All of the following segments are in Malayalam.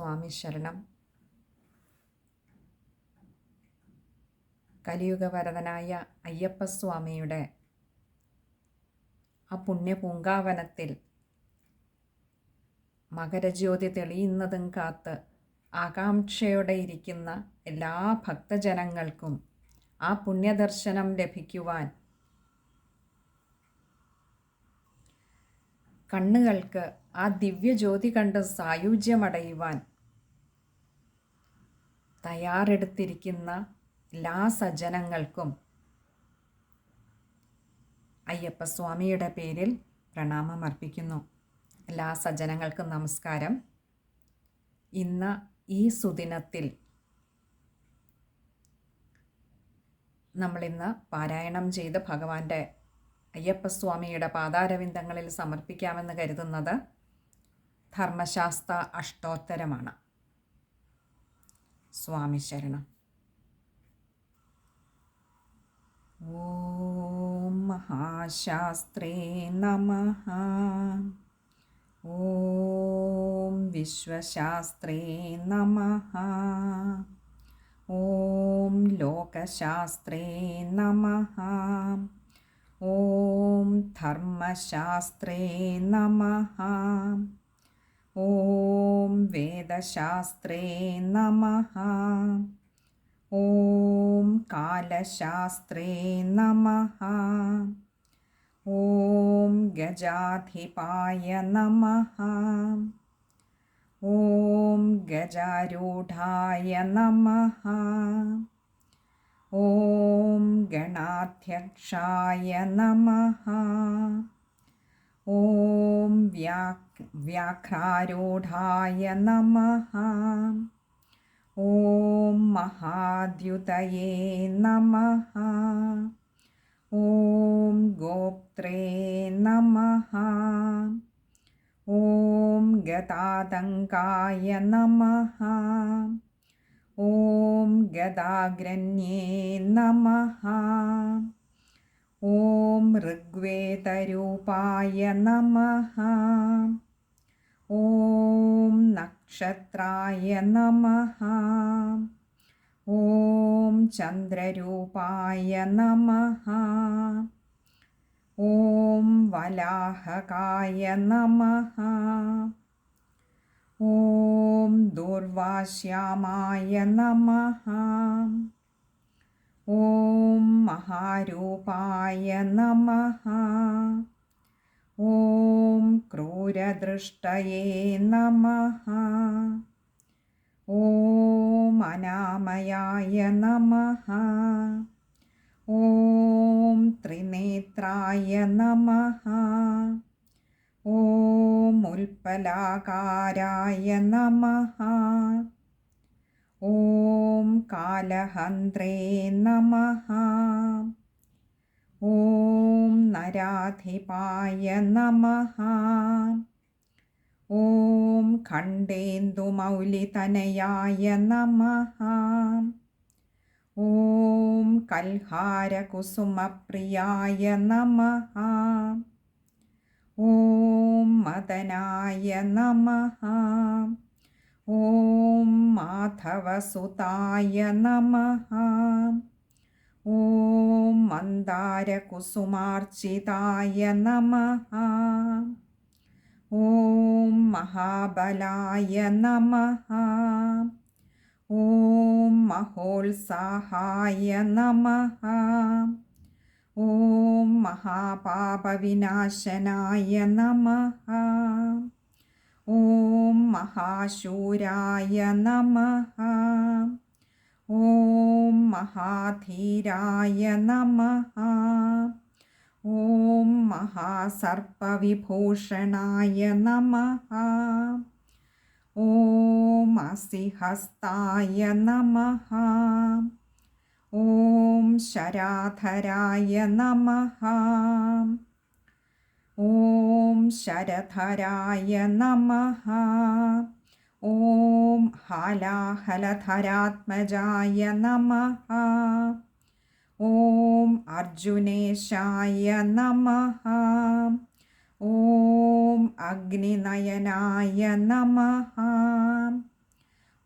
സ്വാമി ശരണം. കലിയുഗവരതനായ അയ്യപ്പസ്വാമിയുടെ ആ പുണ്യപൂങ്കാവനത്തിൽ മകരജ്യോതി തെളിയുന്നതും കാത്ത് ആകാംക്ഷയോടെ ഇരിക്കുന്ന എല്ലാ ഭക്തജനങ്ങൾക്കും ആ പുണ്യദർശനം ലഭിക്കുവാൻ കണ്ണുകൾക്ക് ആ ദിവ്യജ്യോതി കണ്ട് സായുജ്യമടയുവാൻ തയ്യാറെടുത്തിരിക്കുന്ന എല്ലാ സജ്ജനങ്ങൾക്കും അയ്യപ്പസ്വാമിയുടെ പേരിൽ പ്രണാമം അർപ്പിക്കുന്നു എല്ലാ സജ്ജനങ്ങൾക്കും നമസ്കാരം. ഇന്ന് ഈ സുദിനത്തിൽ നമ്മളിന്ന് പാരായണം ചെയ്ത് ഭഗവാന്റെ അയ്യപ്പസ്വാമിയുടെ പാതാരവിന്ദങ്ങളിൽ സമർപ്പിക്കാമെന്ന് കരുതുന്നത് ധർമ്മശാസ്ത്ര അഷ്ടോത്തരമാണ്. സ്വാമി ശരണം. ഓം മഹാശാസ്ത്രേ നമ. ഓം വിശ്വശാസ്ത്രേ നമ. ഓം ലോകശാസ്ത്രേ നമ. ഓം ധർമ്മശാസ്ത്രേ നമ. ॐ वेदशास्त्रे नमः ॐ कालशास्त्रे नमः ॐ गजाधिपाय नमः ॐ गजारूढाय नमः ॐ गणाध्यक्षाय नमः ॐ व्याक् व्याघ्रारूढाय नमः ॐ महाद्युतये नमः ॐ गोप्त्रे नमः ॐ गतादङ्काय नमः ॐ गदाग्रन्ये नमः ॐ ऋग्वेदरूपाय नमः ഓം നക്ഷത്രായ നമ ഓം ചന്ദ്രരൂപായ നമ ഓം വലാഹകായ നമ ഓം ദുർവാശ്യാമായ നമ ഓം മഹാരൂപായ നമ ॐ क्रूरदृष्टये नमः ॐ अनामयाय नमः ॐ त्रिनेत्राय नमः ॐ उत्पलाकाराय नमः ॐ कालहन्त्रे नमः ഓം നരാധിപായ നമ. ഓം ഖണ്ഡേന്ദുമൗലിതനയായ നമ. ഓം കൽഹാരകുസുമപ്രിയായ നമ. ഓം മദനായ നമ. ഓം മാധവസുതായ നമ. ॐ मन्दारकुसुमार्चिताय नमः ॐ महाबलाय नमः ॐ महोत्साहाय नमः ॐ महापापविनाशनाय नमः ॐ महाशूराय नमः ഓം മഹാധീരായ നമ. ഓം മഹാസർപ്പവിഭൂഷണായ നമ. ഓം അസിഹസ്തായ നമ. ഓം ശരാധരായ നമ. ഓം ശരധരായ നമ. ॐ हालाहलधरात्मजाय नमः। ॐ अर्जुनेशाय नमः। ॐ अग्निनयनाय नमः।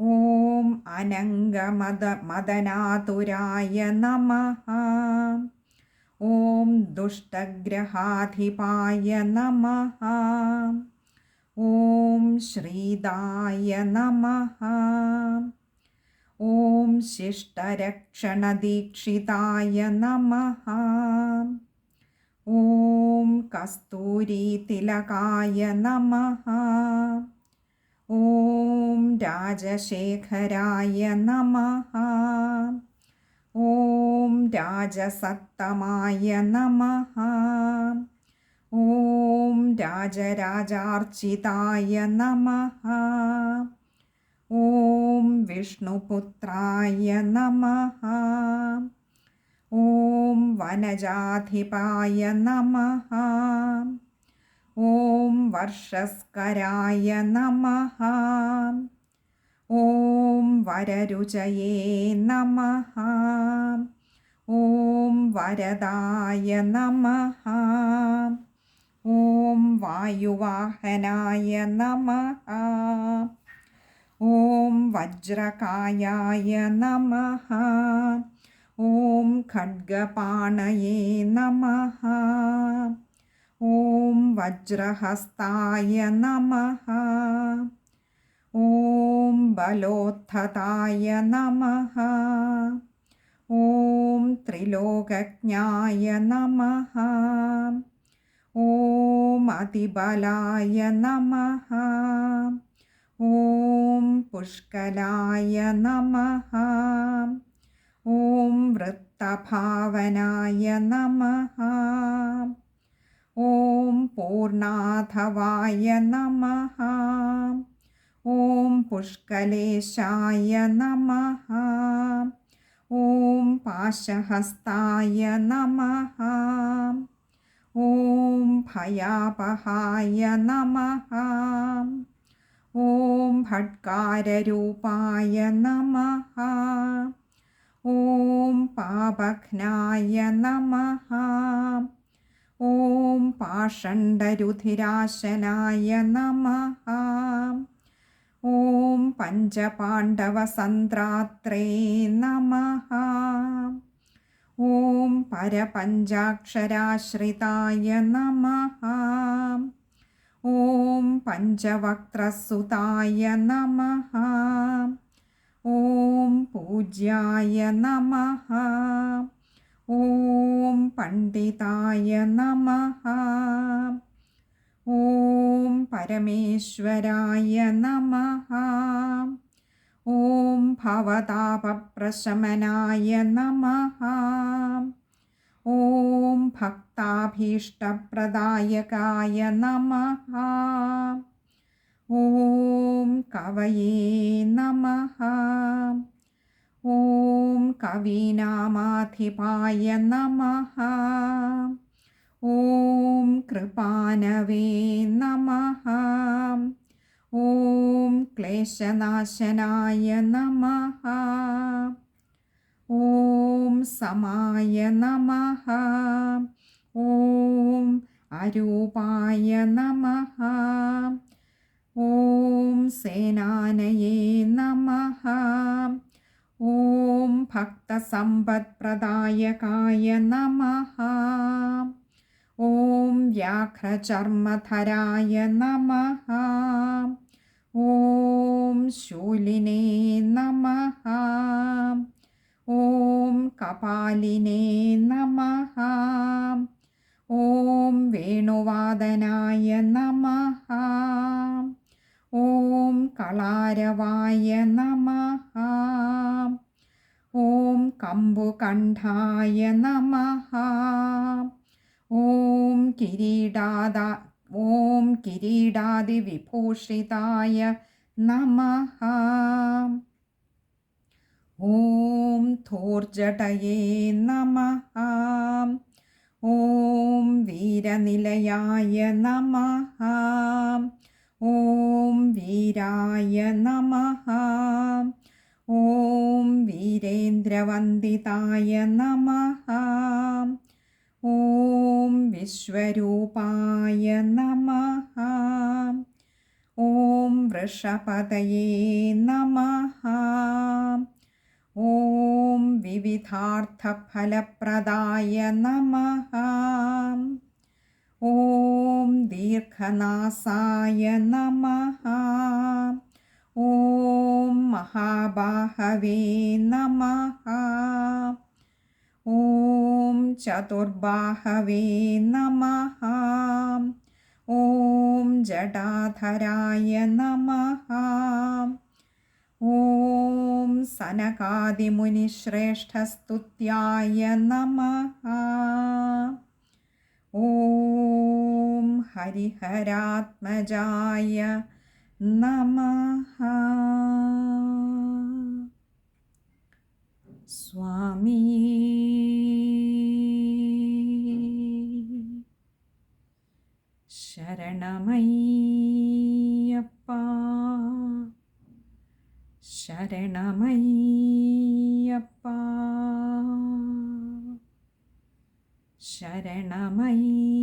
ॐ अनङ्गमद, मदनातुराय नमः। ॐ दुष्टग्रहाधिपाय नमः। ॐ ശ്രീതായ നമ. ഓം ശിഷ്ടരക്ഷണദീക്ഷിതായ നമ. ഓം കസ്തൂരിതിലകായ നമ. ഓം രാജശേഖരായ നമ. ഓം രാജസത്തമായ നമ. ഓം രാജരാജാർച്ചിതായ നമ. ഓം വിഷ്ണുപുത്രായ നമ. ഓം വനജാധിപായ നമ. ഓം വർഷസ്കരായ നമ. ഓം വരരുചയേ നമ. ഓം വരദായ നമ. ॐ वायुवाहनाय नमः। ॐ वज्रकायाय नमः। ॐ खड्गपाणये नमः। ॐ वज्रहस्ताय नमः। ॐ बलोत्थताय नमः। ॐ त्रिलोकज्ञाय नमः ॐ अतिबलाय नमः। ॐ पुष्कलाय नमः। ॐ वृत्तभावनाय नमः। ॐ पूर्णाधवाय नमः। ॐ पुष्कलेशाय नमः। ॐ पाशहस्ताय नमः। ഓം ഭയാപഹായ നമ ഓം ഭട്കാരൂപായ നമ ഓം പാപഘ്നായ നമ ഓം പാഷണ്ഡരുധിരാശനായ നമ ഓം പഞ്ചപാണ്ഡവസന്ത്രാത്രേ നമ ഓം പരപഞ്ചാക്ഷരാശ്രിതായ നമ. ഓം പഞ്ചവക്സുതായ നമ. ഓം പൂജ്യായ നമ. ഓം പണ്ഡിതായ നമ. ഓം പരമേശ്വരായ നമ. ॐ भवतापप्रशमनाय नमः ॐ भक्ताभीष्टप्रदायकाय नमः ॐ कवये नमः ॐ कवीनामाधिपाय नमः ॐ कृपानवे नमः ഓം ക്ലേശനാശനായ നമ ഓം സമായ നമ ഓം അരൂപായ നമ ഓം സേനാനയേ നമ ഓം ഭക്തസമ്പത്പ്രദായകായ നമ ഓം വ്യാഘ്രചർമ്മധരായ നമ ॐ शूलिने नमः ॐ कपालिने नमः ॐ वेणुवादनाय नमः ॐ कलारवाय नमः ॐ कम्बुकण्ठाय नमः ॐ किरीटादा ॐ किरीटादिविभूषिताय नमः ॐ थोर्जटये नमः ॐ वीरनिलयाय नमः ॐ वीराय नमः ॐ वीरेन्द्रवन्दिताय नमः ഓം വിശ്വരൂപായ നമ. ഓം വൃഷപതയേ നമ. ഓം വിവിധാർത്ഥഫലപ്രദായ നമ. ഓം ദീർഘനാസായ നമ. ഓം മഹാബാഹവേ നമ. ഓം चतुर्बाहवे नमः। ॐ जटाधराय नमः। ॐ सनकादिमुनिश्रेष्ठस्तुत्याय नमः। ॐ हरिहरात्मजाय नमः। स्वामी। ശരണമയ്യപ്പ. ശരണമയ്യപ്പ. ശരണമയ്യ